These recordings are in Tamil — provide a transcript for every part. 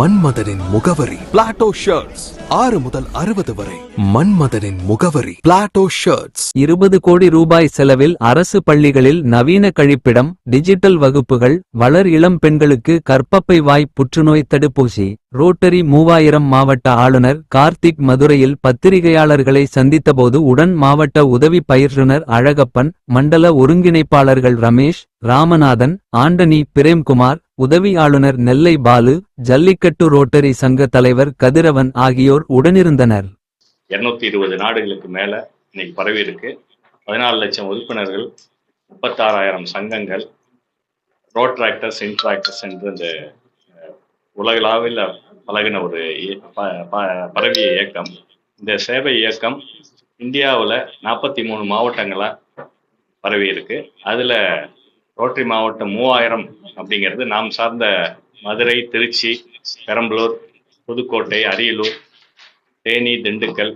மன்மதனின் முகவரி. பிளாட்டோ ஷர்ட்ஸ் ஆறு முதல் அறுபது வரை. மன்மதனின் முகவரி. பிளாட்டோ ஷர்ட்ஸ் இருபது கோடி ரூபாய் செலவில் அரசு பள்ளிகளில் நவீன கழிப்பிடம் டிஜிட்டல் வகுப்புகள் வளர் இளம் பெண்களுக்கு கற்பப்பை வாய் புற்றுநோய் தடுப்பூசி. ரோட்டரி மூவாயிரம் மாவட்ட ஆளுநர் கார்த்திக் மதுரையில் பத்திரிகையாளர்களை சந்தித்தபோது உடன் மாவட்ட உதவி பயிற்றுனர் அழகப்பன் மண்டல ஒருங்கிணைப்பாளர்கள் ரமேஷ் ராமநாதன் ஆண்டனி பிரேம்குமார் உதவி ஆளுநர் நெல்லை பாலு ஜல்லிக்கட்டு ரோட்டரி சங்க தலைவர் கதிரவன் ஆகியோர் உடனிருந்தனர். இருநூத்தி இருபது நாடுகளுக்கு மேல இன்னைக்கு பரவி இருக்கு. பதினாலு லட்சம் உறுப்பினர்கள் முப்பத்தாறாயிரம் சங்கங்கள் ரோட்ராக்டர்ஸ் இன்ட்ராக்டர்ஸ் என்று இந்த உலகளாவில் பழகின ஒரு இய- ப- ப- பரவிய இயக்கம். இந்த சேவை இயக்கம் இந்தியாவில் நாற்பத்தி மூணு மாவட்டங்களாக பரவி இருக்கு. அதில் ரோட்டரி மாவட்டம் மூவாயிரம் அப்படிங்கிறது நாம் சார்ந்த மதுரை திருச்சி பெரம்பலூர் புதுக்கோட்டை அரியலூர் தேனி திண்டுக்கல்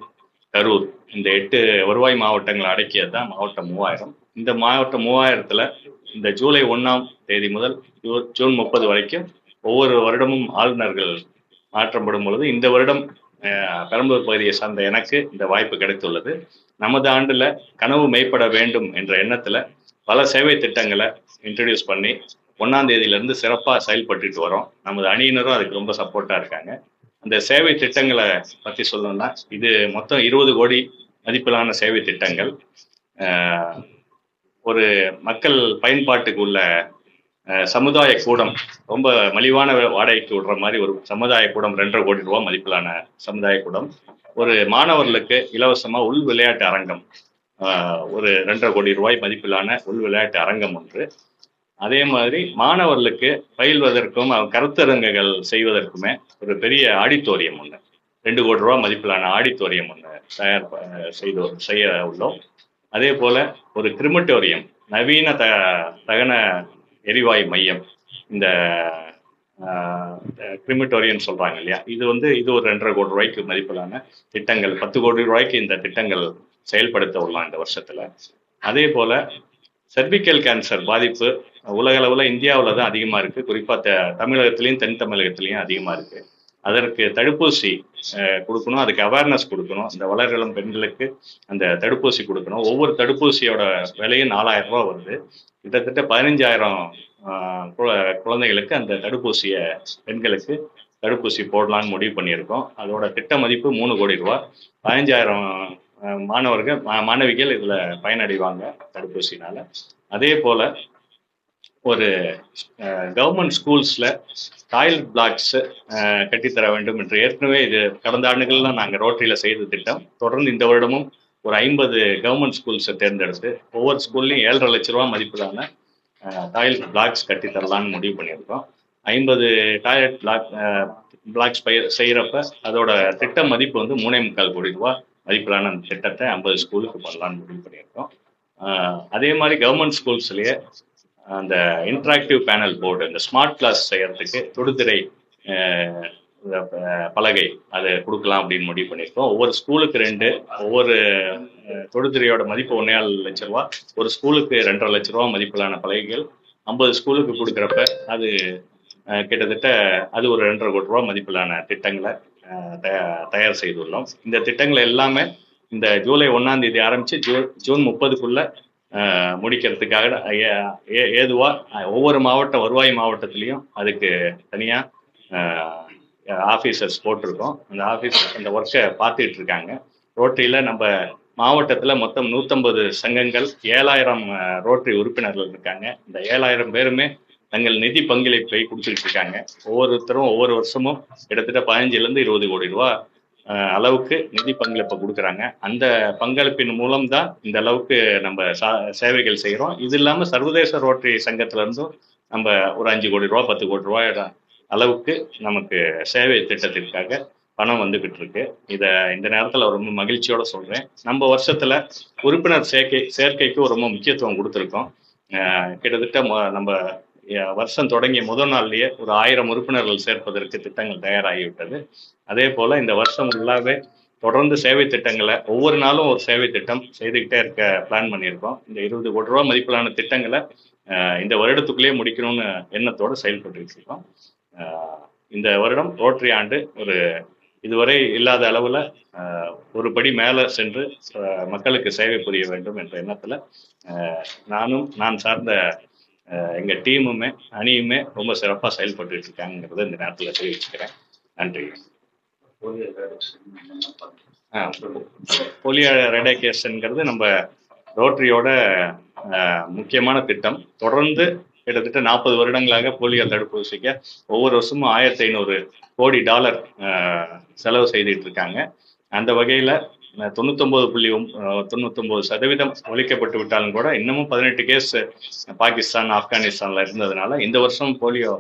கரூர். இந்த எட்டு வருவாய் மாவட்டங்களை அடக்கியது தான் மாவட்டம் மூவாயிரம். இந்த மாவட்டம் மூவாயிரத்துல இந்த ஜூலை ஒன்றாம் தேதி முதல் ஜூ- ஜூன் முப்பது வரைக்கும் ஒவ்வொரு வருடமும் ஆளுநர்கள் மாற்றப்படும் பொழுது இந்த வருடம் பெரம்பலூர் பகுதியை சார்ந்த எனக்கு இந்த வாய்ப்பு கிடைத்துள்ளது. நமது ஆண்டுல கனவு மேம்பட வேண்டும் என்ற எண்ணத்துல பல சேவை திட்டங்களை இன்ட்ரடியூஸ் பண்ணி ஒன்னாம் தேதியிலேருந்து சிறப்பாக செயல்பட்டுட்டு வரோம். நமது அணியினரும் அதுக்கு ரொம்ப சப்போர்ட்டாக இருக்காங்க. அந்த சேவை திட்டங்களை பற்றி சொல்லணும்னா இது மொத்தம் இருபது கோடி மதிப்பிலான சேவை திட்டங்கள். ஒரு மக்கள் பயன்பாட்டுக்கு உள்ள ஆஹ் சமுதாய கூடம் ரொம்ப மலிவான வாடகைக்கு விடுற மாதிரி ஒரு சமுதாய கூடம் ரெண்டரை கோடி ரூபா மதிப்பிலான சமுதாய கூடம். ஒரு மாணவர்களுக்கு இலவசமாக உள் விளையாட்டு அரங்கம் ஒரு ரெண்டரை கோடி ரூபாய் மதிப்பிலான உள் விளையாட்டு அரங்கம் ஒன்று. அதே மாதிரி மாணவர்களுக்கு பயில்வதற்கும் கருத்தரங்குகள் செய்வதற்குமே ஒரு பெரிய ஆடிட்டோரியம் ஒன்று ரெண்டு கோடி ரூபா மதிப்பிலான ஆடிட்டோரியம் ஒன்று தயார் செய்து செய்ய உள்ளோம். அதே போல ஒரு கிரிமட்டோரியம் நவீன த தகன எரிவாயு மையம் இந்த கிரிமிட்டோரியம் சொல்றாங்க இல்லையா? இது வந்து இது ஒரு ரெண்டரை கோடி ரூபாய்க்கு மதிப்பிலான திட்டங்கள். பத்து கோடி ரூபாய்க்கு இந்த திட்டங்கள் செயல்படுத்த விடலாம் இந்த வருஷத்துல. அதே போல செர்விக்கல் கேன்சர் பாதிப்பு உலகளவில் இந்தியாவில் தான் அதிகமாக இருக்கு. குறிப்பாக த தென் தமிழகத்திலையும் அதிகமாக இருக்கு. அதற்கு தடுப்பூசி கொடுக்கணும். அதுக்கு அவேர்னஸ் கொடுக்கணும். இந்த வளர்இளம் பெண்களுக்கு அந்த தடுப்பூசி கொடுக்கணும். ஒவ்வொரு தடுப்பூசியோட விலையும் நாலாயிரம் ரூபா வருது. கிட்டத்தட்ட பதினஞ்சாயிரம் குழந்தைகளுக்கு அந்த தடுப்பூசியை பெண்களுக்கு தடுப்பூசி போடலான்னு முடிவு பண்ணியிருக்கோம். அதோட திட்ட மதிப்பு மூணு கோடி ரூபா பதினஞ்சாயிரம் மாணவர்கள் மா- மாணவிகள் இதில் பயனடைவாங்க தடுப்பூசினால அதே போல் ஒரு கவர்மெண்ட் ஸ்கூல்ஸில் டாய்லெட் பிளாக்ஸ் கட்டித்தர வேண்டும் என்று ஏற்கனவே இது கடந்த ஆண்டுகளில் நாங்கள் ரோட்டரியில் செய்த திட்டம். தொடர்ந்து இந்த வருடமும் ஒரு ஐம்பது கவர்மெண்ட் ஸ்கூல்ஸை தேர்ந்தெடுத்து ஒவ்வொரு ஸ்கூல்லையும் ஏழரை லட்ச ரூபா மதிப்பிலான டாய்லெட் பிளாக்ஸ் கட்டித்தரலான்னு முடிவு பண்ணியிருக்கோம். ஐம்பது டாய்லெட் பிளாக் பிளாக்ஸ் பயிர் செய்கிறப்ப அதோட திட்ட மதிப்பு வந்து மூணே முக்கால் கோடி ரூபா. மதிப்பிலான அந்த திட்டத்தை ஐம்பது ஸ்கூலுக்கு பண்ணலாம்னு முடிவு பண்ணியிருக்கோம். அதே மாதிரி கவர்மெண்ட் ஸ்கூல்ஸ்லேயே அந்த இன்ட்ராக்டிவ் பேனல் போர்டு இந்த ஸ்மார்ட் கிளாஸ் செய்யறதுக்கு தொடுதிரை பலகை அதை கொடுக்கலாம் அப்படின்னு முடிவு பண்ணியிருக்கோம். ஒவ்வொரு ஸ்கூலுக்கு ரெண்டு ஒவ்வொரு தொடுதிரையோட மதிப்பு ஒன்னேகால் லட்ச ரூபா. ஒரு ஸ்கூலுக்கு ரெண்டரை லட்ச ரூபா மதிப்பிலான பலகைகள். ஐம்பது ஸ்கூலுக்கு கொடுக்குறப்ப அது கிட்டத்தட்ட அது ஒரு ரெண்டரை கோடி ரூபா மதிப்பிலான திட்டங்களை தயார் செய்துள்ளோம். இந்த திட்டங்கள் எல்லாமே இந்த ஜூலை ஒன்றாம் தேதி ஆரம்பித்து ஜூ ஜூன் முப்பதுக்குள்ள முடிக்கிறதுக்காக ஏ- ஏதுவா ஒவ்வொரு மாவட்ட வருவாய் மாவட்டத்திலையும் அதுக்கு தனியாக ஆஃபீஸர்ஸ் போட்டிருக்கோம். அந்த ஆஃபீஸ் அந்த ஒர்க்கை பார்த்துட்டு இருக்காங்க. ரோட்டரியில் நம்ம மாவட்டத்தில் மொத்தம் நூற்றம்பது சங்கங்கள் ஏழாயிரம் ரோட்டரி உறுப்பினர்கள் இருக்காங்க. இந்த ஏழாயிரம் பேருமே தங்கள் நிதி பங்களிப்பை கொடுத்துட்டு இருக்காங்க ஒவ்வொருத்தரும் ஒவ்வொரு வருஷமும் கிட்டத்தட்ட பதினஞ்சுல இருந்து இருபது கோடி ரூபா அஹ், அளவுக்கு நிதி பங்களிப்பை கொடுக்குறாங்க. அந்த பங்களிப்பின் மூலம் தான் இந்த அளவுக்கு நம்ம சா- சேவைகள் செய்கிறோம் இது இல்லாமல் சர்வதேச ரோட்டரி சங்கத்துல இருந்தும் நம்ம ஒரு அஞ்சு கோடி ரூபா பத்து கோடி ரூபாய் அளவுக்கு நமக்கு சேவை திட்டத்திற்காக பணம் வந்துகிட்டு இருக்கு. இதை இந்த நேரத்தில் ரொம்ப மகிழ்ச்சியோட சொல்றேன். நம்ம வருஷத்துல உறுப்பினர் சேர்க்கை சேர்க்கைக்கு ரொம்ப முக்கியத்துவம் கொடுத்துருக்கோம். கிட்டத்தட்ட நம்ம வருஷம் தொடங்கிய முதல் நாள்லயே ஒரு ஆயிரம் உறுப்பினர்கள் சேர்ப்பதற்கு திட்டங்கள் தயாராகிவிட்டது. அதே போல இந்த வருஷம் ஃபுல்லாவே தொடர்ந்து சேவை திட்டங்களை ஒவ்வொரு நாளும் ஒரு சேவை திட்டம் செய்துக்கிட்டே இருக்க பிளான் பண்ணியிருக்கோம். இந்த இருபது கோடி ரூபாய் மதிப்பிலான திட்டங்களை இந்த வருடத்துக்குள்ளேயே முடிக்கணும்னு எண்ணத்தோடு செயல்பட்டு இருக்கோம் இந்த வருடம் ரோட்டரி ஆண்டு ஒரு இதுவரை இல்லாத அளவில் ஒரு படி மேலே சென்று மக்களுக்கு சேவை புரிய வேண்டும் என்ற எண்ணத்தில் நானும் நான் சார்ந்த எங்க டீமுமே அணியுமே ரொம்ப சிறப்பாக செயல்பட்டு இருக்காங்கிறத இந்த நேரத்தில் தெரிவிச்சுக்கிறேன். நன்றி. போலியோ ரெடேகேஷன்ங்கிறது நம்ம ரோட்டரியோட முக்கியமான திட்டம். தொடர்ந்து கிட்டத்தட்ட நாற்பது வருடங்களாக போலியோ தடுப்பூசிக்க ஒவ்வொரு வருஷமும் ஆயிரத்தி ஐநூறு கோடி டாலர் செலவு செய்துட்டு இருக்காங்க. அந்த வகையில் தொண்ணூத்தொம்பது புள்ளி தொண்ணூத்தொம்பது சதவீதம் ஒழிக்கப்பட்டு விட்டாலும் கூட இன்னமும் பதினெட்டு கேஸ் பாகிஸ்தான் ஆப்கானிஸ்தான்ல இருந்ததுனால இந்த வருஷம் போலியோ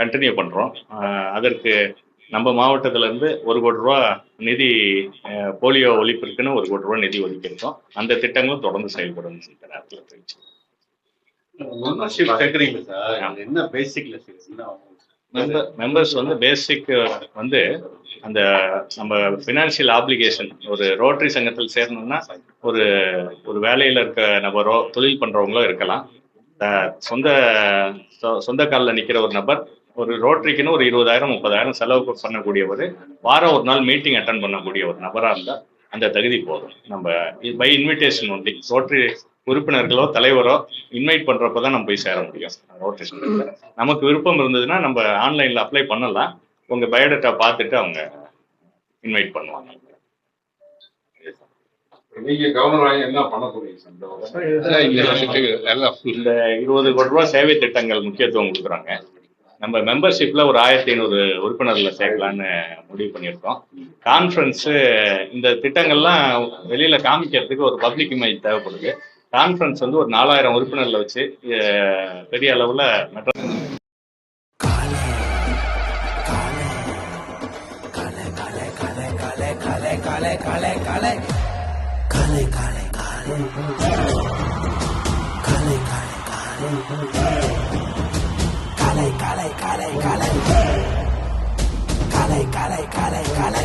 கண்டினியூ பண்றோம். அதற்கு நம்ம மாவட்டத்துல இருந்து ஒரு கோடி ரூபா நிதி போலியோ ஒழிப்பிற்குன்னு ஒரு கோடி ரூபா நிதி ஒதுக்கியிருக்கோம். அந்த திட்டங்களும் தொடர்ந்து செயல்படும். நேரத்தில் தெரிவிச்சு என்ன பேசிக்ல மெம்பர்ஸ் வந்து பேசிக் uh, வந்து அந்த நம்ம ஃபினான்ஷியல் ஆப்ளிகேஷன் ஒரு ரோட்டரி சங்கத்தில் சேரணும்னா ஒரு ஒரு வேலையில இருக்க நபரோ தொழில் பண்றவங்களோ இருக்கலாம். சொந்த சொந்த காலில் நிக்கிற ஒரு நபர் ஒரு ரோட்டரிக்குன்னு ஒரு இருபதாயிரம் முப்பதாயிரம் செலவு பண்ணக்கூடியவர் வாரம் ஒரு நாள் மீட்டிங் அட்டன் பண்ணக்கூடிய ஒரு நபரா இருந்தா அந்த தகுதி போதும். நம்ம பை இன்விடேஷன் ஒன்லி ரோட்டரி உறுப்பினர்களோ தலைவரோ இன்வைட் பண்றப்ப தான் நம்ம போய் சேர முடியும். சங்கத்துல நமக்கு விருப்பம் இருந்ததுன்னா நம்ம ஆன்லைன்ல அப்ளை பண்ணலாம். உங்க பயோடேட்டா பார்த்துட்டு அவங்க இன்வைட் பண்ணுவாங்க? இந்த இருபது கோடி ரூபாய் சேவை திட்டங்கள் முக்கியத்துவம் கொடுக்குறாங்க. நம்ம மெம்பர்ஷிப்ல ஒரு ஆயிரத்தி ஐநூறு உறுப்பினர்களை சேர்க்கலான்னு முடிவு பண்ணியிருக்கோம். கான்ஃபரன்ஸ் இந்த திட்டங்கள்லாம் வெளியில காமிக்கிறதுக்கு ஒரு பப்ளிக் இமேஜ் தேவைப்படுது. கான்ஃபரன்ஸ் வந்து ஒரு நாலாயிரம் உறுப்பினர்களை வச்சு அஹ், பெரிய அளவுல கலை